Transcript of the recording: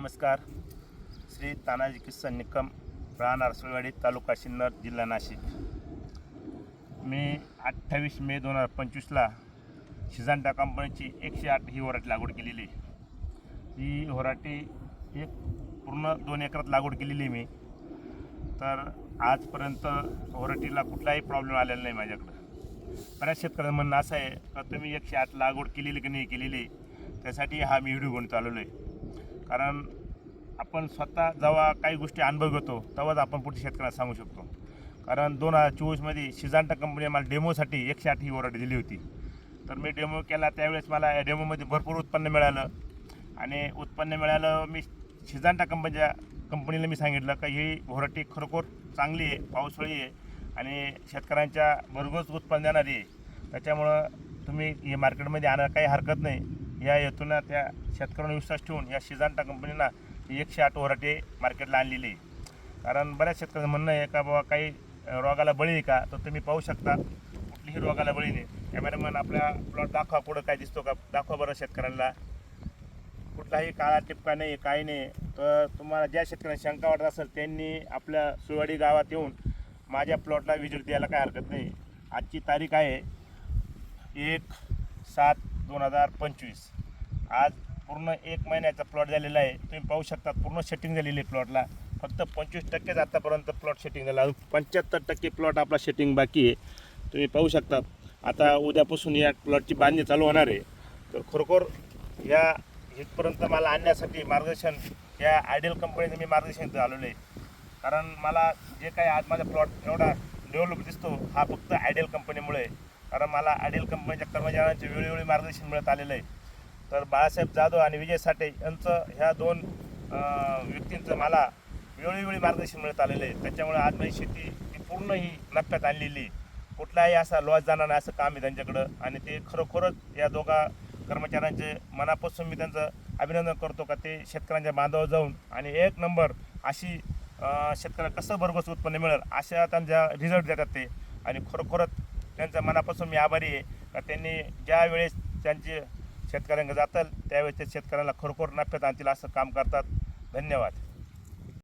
नमस्कार. श्री तानाजी किसन निकम राहणार सुळवाडी तालुका सिन्नर जिल्हा नाशिक. मी अठ्ठावीस मे दोन हजार पंचवीसला शिजांटा कंपनीची एकशे आठ ही वराटी लागवड केलेली आहे. ही वराटी एक पूर्ण दोन एकरात लागवड केलेली आहे मी. तर आजपर्यंत वराटीला कुठलाही प्रॉब्लेम आलेला नाही माझ्याकडं. बऱ्याच शेतकऱ्यांचं म्हणणं असं आहे का तुम्ही एकशे आठ लागवड केलेली की नाही केलेली? त्यासाठी हा मी व्हिडिओ घेऊन चालवलो आहे कारण आपण स्वतः जेव्हा काही गोष्टी अनुभव घेतो तेव्हाच आपण पुढच्या शेतकऱ्यांना सांगू शकतो. कारण दोन हजार चोवीसमध्ये शिजांटा कंपनी मला डेमोसाठी एकशे आठ ही ऑर्डर दिली होती. तर मी डेमो केला त्यावेळेस मला या डेमोमध्ये भरपूर उत्पन्न मिळालं. आणि उत्पन्न मिळालं मी शिजांटा कंपनीच्या कंपनीला मी सांगितलं का ही वराठी खरोखर चांगली आहे पावसाळी आहे आणि शेतकऱ्यांच्या भरघोस उत्पन्न देणारी आहे. त्याच्यामुळं तुम्ही हे मार्केटमध्ये आणायला काही हरकत नाही. या हेतून त्या शेतकऱ्यांना विश्वास ठेवून या शिजांटा कंपनीनं एकशे आठ ओराटे मार्केटला आणलेली आहे. कारण बऱ्याच शेतकऱ्यांचं म्हणणं आहे का बाबा काही रोगाला बळी आहे का? तर तुम्ही पाहू शकता कुठलीही रोगाला बळी नाही. कॅमेरामॅन आपल्या प्लॉट दाखवा पुढं काय दिसतो का? दाखवा बरं शेतकऱ्यांना. कुठलाही काळा टिपका नाही काही नाही. तर तुम्हाला ज्या शेतकऱ्यांना शंका वाटत असेल त्यांनी आपल्या सुवाडी गावात येऊन माझ्या प्लॉटला विजिट द्यायला काय हरकत नाही. आजची तारीख आहे एक सात दोन हजार पंचवीस. आज पूर्ण एक महिन्याचा प्लॉट झालेला आहे. तुम्ही पाहू शकता पूर्ण सेटिंग झालेली आहे प्लॉटला फक्त पंचवीस टक्केच आतापर्यंत प्लॉट सेटिंग झाला. अजून पंच्याहत्तर टक्के प्लॉट आपला सेटिंग बाकी आहे. तुम्ही पाहू शकता. आता उद्यापासून या प्लॉटची बांधणी चालू होणार आहे. तर खरोखर या इथपर्यंत मला आणण्यासाठी मार्गदर्शन या आयडियल कंपनीचं मी मार्गदर्शन आलेलं आहे. कारण मला जे काही आज माझा प्लॉट एवढा डेव्हलप दिसतो हा फक्त आयडियल कंपनीमुळे कारण मला आडेल कंपनीच्या कर्मचाऱ्यांचे वेळोवेळी मार्गदर्शन मिळत आलेलं आहे. तर बाळासाहेब जाधव आणि विजय साठे यांचं ह्या दोन व्यक्तींचं मला वेळोवेळी मार्गदर्शन मिळत आलेलं आहे. त्याच्यामुळे आज माझी शेती ही पूर्ण ही नफ्यात आणलेली आहे. कुठलाही असा लॉस जाणार नाही असं काम आहे त्यांच्याकडं. आणि ते खरोखरच या दोघा कर्मचाऱ्यांचे मनापासून मी त्यांचं अभिनंदन करतो का ते शेतकऱ्यांच्या बांधावर जाऊन. आणि एक नंबर अशी शेतकऱ्याला कसं भरघोस उत्पन्न मिळेल अशा त्यांच्या रिझल्ट देतात ते. आणि खरोखरच त्यांचा मनापासून मी आभारी आहे. का त्यांनी ज्या वेळेस त्यांचे शेतकऱ्यांकडे जातात त्यावेळेस ते शेतकऱ्यांना खरोखर नफ्यात आणतील असं काम करतात. धन्यवाद.